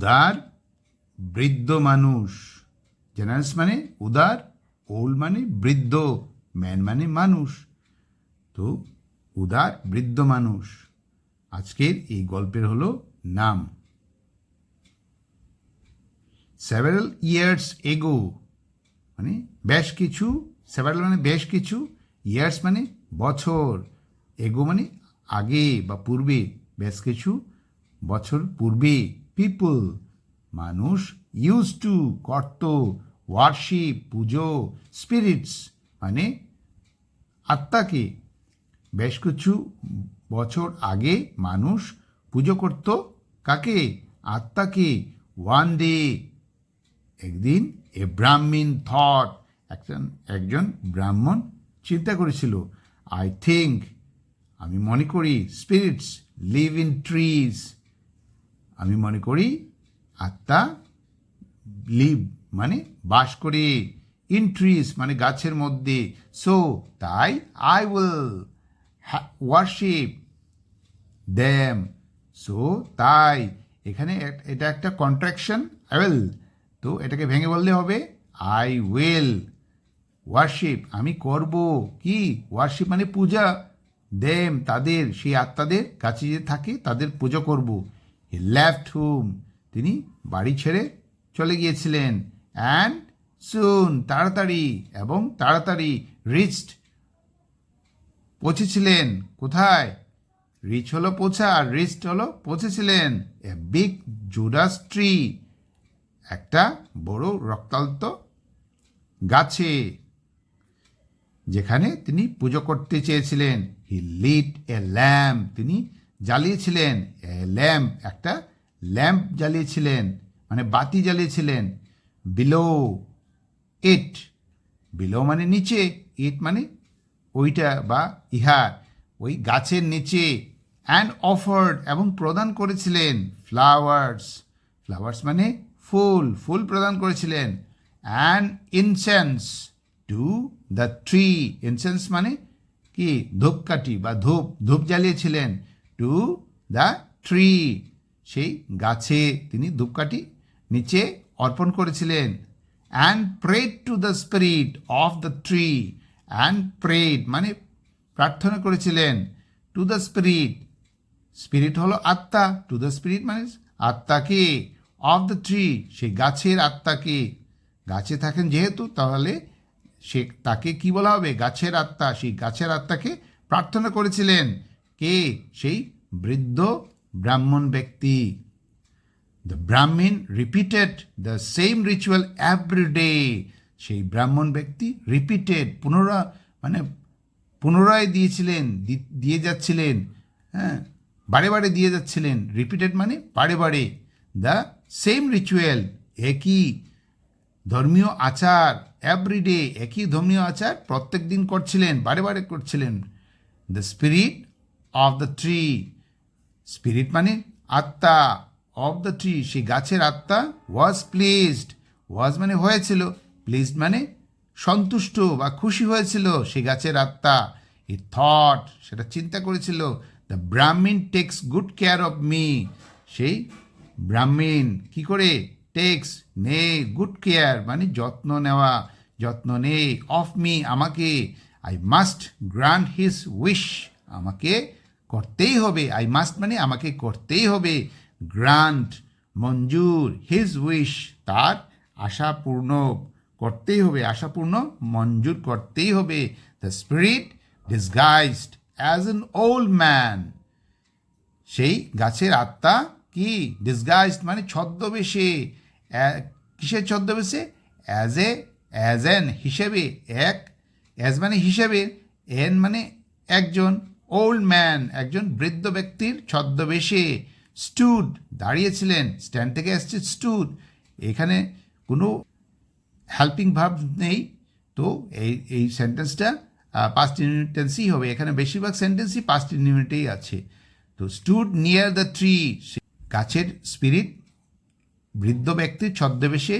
উদার, বৃদ্ধ মানুষ। জেনারেলস মানে উদার, ওল্ড মানে বৃদ্ধ, ম্যান মানে মানুষ। তো উদার, বৃদ্ধ মানুষ। আজকের এই গল্পের হলো নাম। সেভারাল ইয়ার্স এগো মানে বেশ কিছু সেভারাল মানে বেশ কিছু ইয়ার্স মানে বছর। এগো মানে আগে বা পূর্বে, বেশ কিছু বছর পূর্বে। পিপল মানুষ ইউজ টু করত ওয়ার্শিপ পুজো স্পিরিটস মানে আত্মাকে। বেশ কিছু বছর আগে মানুষ পুজো করত কাকে? আত্মাকে। ওয়ান ডে একদিন এ ব্রাহ্মীণ থট একজন একজন ব্রাহ্মণ চিন্তা করেছিল আই থিঙ্ক আমি মনে করি স্পিরিটস লিভ ইন ট্রিজ আমি মনে করি আত্মা লিভ মানে বাস করে ইন মানে গাছের মধ্যে। সো তাই I will worship them so তাই। এখানে এটা একটা কন্ট্রাকশন আই উইল তো এটাকে ভেঙে বললে হবে আই উইল ওয়ার্শিপ আমি করব কি? ওয়ার্শিপ মানে পূজা। দেম তাদের, সেই আত্মাদের কাছে যে থাকে, তাদের পুজো করব। হি লেফট হুম তিনি বাড়ি ছেড়ে চলে গিয়েছিলেন। অ্যান্ড সুন তাড়াতাড়ি এবং তাড়াতাড়ি রিচড পৌঁছেছিলেন। কোথায়? রিচ হলো পৌঁছা আর রিচড হলো পৌঁছেছিলেন। এ বিগ জুডাস ট্রি একটা বড় রক্তাক্ত গাছে, যেখানে তিনি পুজো করতে চেয়েছিলেন। হি লিড এ ল্যাম্প তিনি জ্বালিয়েছিলেন ল্যাম্প, একটা ল্যাম্প জ্বালিয়েছিলেন মানে বাতি জ্বালিয়েছিলেন বিলো ইট বিলো মানে নিচে ইট মানে ওইটা বা ইহা ওই গাছের নিচে অ্যান্ড অফার্ড এবং প্রদান করেছিলেন ফ্লাওয়ার্স ফ্লাওয়ার্স মানে ফুল ফুল প্রদান করেছিলেন and incense to the tree incense মানে কি, ধূপকাঠি বা ধূপ ধূপ জ্বালিয়েছিলেন টু দ্য ট্রি সেই গাছে তিনি ধূপকাঠি নিচে অর্পণ করেছিলেন and prayed to the spirit of the tree and prayed মানে প্রার্থনা করেছিলেন টু দ্য স্পিরিট স্পিরিট হলো আত্মা টু দ্য স্পিরিট মানে আত্মাকে অফ দ্য ট্রি সেই গাছের আত্মাকে। গাছে থাকেন যেহেতু, তাহলে সে তাকে কি বলা হবে? গাছের আত্মা, সেই গাছের আত্মাকে প্রার্থনা করেছিলেন। কে? সেই বৃদ্ধ ব্রাহ্মণ ব্যক্তি। The Brahmin repeated the same ritual every day সেই ব্রাহ্মণ ব্যক্তি রিপিটেড পুনরা মানে পুনরায় দিয়েছিলেন দিয়ে যাচ্ছিলেন হ্যাঁ বারে বারে দিয়ে যাচ্ছিলেন। রিপিটেড মানে বারে বারে। দ্য সেম রিচুয়াল একই ধর্মীয় আচার এভরিডে একই ধর্মীয় আচার প্রত্যেক দিন করছিলেন, বারে বারে করছিলেন। The spirit of the tree spirit মানে আত্মা. অফ দ্য ট্রি সেই গাছের আত্মা ওয়াজ প্লেসড ওয়াজ মানে হয়েছিল। প্লেসড মানে সন্তুষ্ট বা খুশি হয়েছিল সেই গাছের আত্মা। ই থট সেটা চিন্তা করেছিল the Brahmin takes good care of me সেই ব্রাহ্মীণ কি করে? টেক্স নে গুড কেয়ার মানে যত্ন নেওয়া, যত্ন নে অফ মি আমাকে। I must grant his wish আমাকে করতেই হবে আই মাস্ট মানে আমাকে করতেই হবে। গ্রান্ট, মঞ্জুর হিজ উইশ তার আশা পূর্ণ করতেই হবে আশাপূর্ণ মঞ্জুর করতেই হবে। The spirit disguised as an old man সেই গাছের আত্মা কি? ডিসগাইজড মানে ছদ্মবেশে কিসের ছদ্মবেশে? অ্যাজ এ অ্যাজ এন হিসেবে, এক অ্যাজ মানে হিসেবে এন মানে একজন। ওল্ড ম্যান, একজন বৃদ্ধ ব্যক্তির ছদ্মবেশে স্টুড দাঁড়িয়েছিলেন। স্ট্যান্ড থেকে আসছে স্টুড। এখানে কোনো হেল্পিং ভাব নেই। তো এই এই সেন্টেন্সটা পাস্ট ইউনিটেন্সই হবে। এখানে বেশিরভাগ সেন্টেন্সই পাস্ট ইউনিটেই আছে। তো স্টুড নিয়ার দ্য ট্রি গাছের স্পিরিট বৃদ্ধ ব্যক্তির ছদ্মবেশে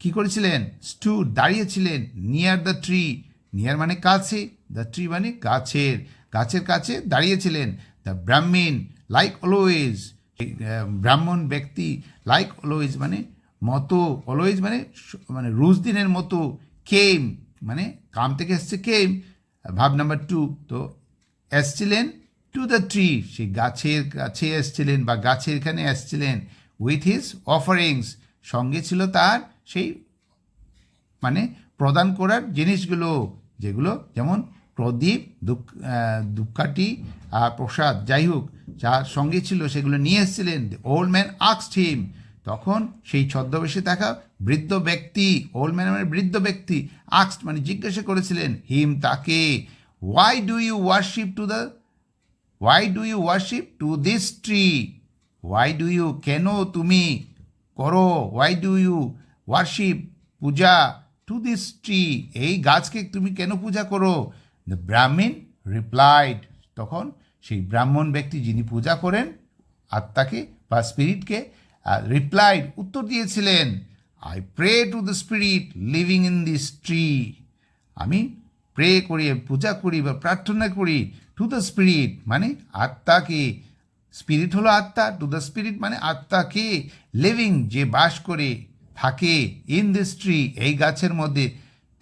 কি করেছিলেন? স্টু দাঁড়িয়েছিলেন নিয়ার দ্য ট্রি নিয়ার মানে কাছে। দ্য ট্রি মানে গাছের। গাছের কাছে দাঁড়িয়েছিলেন। দ্য ব্রাহ্মীণ লাইক অলওয়েজ ব্রাহ্মণ ব্যক্তি লাইক অলওয়েজ মানে মতো অলওয়েজ মানে মানে রোজ দিনের মতো কেম মানে কাম থেকে এসছে কেম ভাব নাম্বার টু তো এসছিলেন টু দ্য ট্রি সেই গাছের কাছে এসছিলেন বা গাছের এখানে এসছিলেন উইথ হিজ অফারিংস সঙ্গে ছিল তার সেই মানে প্রদান করার জিনিসগুলো, যেগুলো যেমন প্রদীপ দুঃখাটি আর প্রসাদ। যাই হোক, যার সঙ্গে ছিল সেগুলো নিয়ে এসেছিলেন ওল্ড ম্যান আক্সড হিম তখন সেই ছদ্মবেশে থাকা বৃদ্ধ ব্যক্তি ওল্ড ম্যান মানে বৃদ্ধ ব্যক্তি আক্সড মানে জিজ্ঞাসা করেছিলেন হিম তাকে why do you worship to the why do you worship to this tree why do you কেন তুমি করো? ওয়াই ডু ইউ ওয়ার্শিপ পূজা টু দিস ট্রি এই গাছকে তুমি কেন পূজা করো? দ্য ব্রাহ্মণ রিপ্লাইড তখন সেই ব্রাহ্মণ ব্যক্তি যিনি পূজা করেন, আত্মাকে বা স্পিরিটকে রিপ্লাইড উত্তর দিয়েছিলেন I pray to the spirit living in this tree আমি প্রে করি, পূজা করি বা প্রার্থনা করি টু দ্য স্পিরিট মানে আত্মাকে। স্পিরিট হলো আত্মা টু দ্য স্পিরিট মানে আত্মাকে লিভিং যে বাস করে, থাকে ইন দিস ট্রি এই গাছের মধ্যে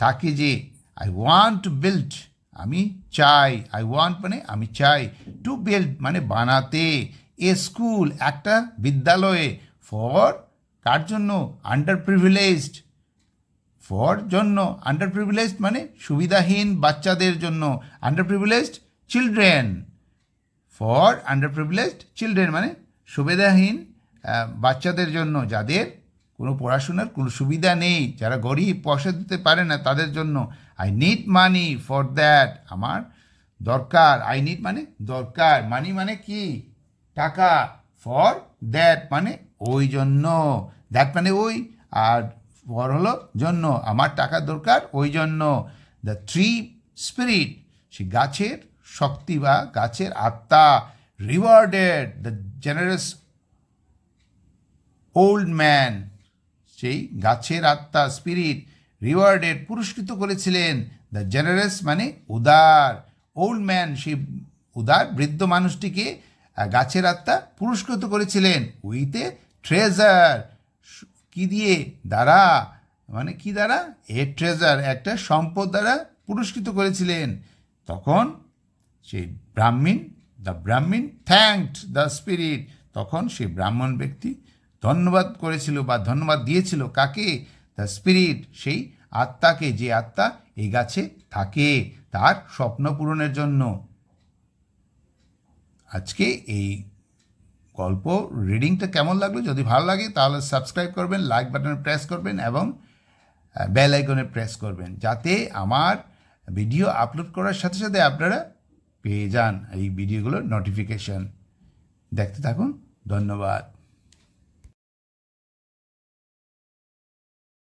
থাকে যে আই ওয়ান্ট টু বিল্ড আমি চাই আই ওয়ান্ট মানে আমি চাই। টু বিল্ড মানে বানাতে। এ স্কুল একটা বিদ্যালয়ে। ফর কার জন্য? আন্ডার প্রিভিলেজড ফর জন্য। আন্ডার প্রিভিলেজড মানে সুবিধাহীন বাচ্চাদের জন্য। Underprivileged children for underprivileged children মানে সুবিধাহীন বাচ্চাদের জন্য। যাদের কোনো পড়াশোনার কোনো সুবিধা নেই, যারা গরিব, পয়সা দিতে পারে না তাদের জন্য। I need money for that আমার দরকার আই নিড মানে দরকার। মানি মানে কি? টাকা। ফর দ্যাট মানে ওই জন্য। দ্যাট মানে ওই। আর ফর হলো জন্য। আমার টাকা দরকার, ওই জন্য। দ্য থ্রি স্পিরিট সে গাছের শক্তি বা গাছের আত্মা। Rewarded the generous old man সেই গাছের আত্মা স্পিরিট রিওয়ার্ডেড পুরস্কৃত করেছিলেন দ্য জেনারেস মানে উদার ওল্ড ম্যান সেই উদার বৃদ্ধ মানুষটিকে গাছের আত্মা পুরস্কৃত করেছিলেন উইতে ট্রেজার কি দিয়ে? দ্বারা মানে কি দ্বারা? এ ট্রেজার একটা সম্পদ দ্বারা পুরস্কৃত করেছিলেন। তখন সেই ব্রাহ্মণ দ্য ব্রাহ্মণ থ্যাঙ্কড দ্য স্পিরিট তখন সেই ব্রাহ্মণ ব্যক্তি ধন্যবাদ করেছিল বা ধন্যবাদ দিয়েছিল কাকে? দ্য স্পিরিট সেই আত্মাকে, যে আত্মা এই গাছে থাকে, তার স্বপ্ন পূরণের জন্য। আজকে এই গল্প রিডিংটা কেমন লাগল? যদি ভালো লাগে, তাহলে সাবস্ক্রাইব করবেন লাইক বাটনে প্রেস করবেন এবং বেল আইকনে প্রেস করবেন, যাতে আমার ভিডিও আপলোড করার সাথে সাথে আপনারা পেয়ে যান এই ভিডিওগুলোর নোটিফিকেশন দেখতে থাকুন, ধন্যবাদ।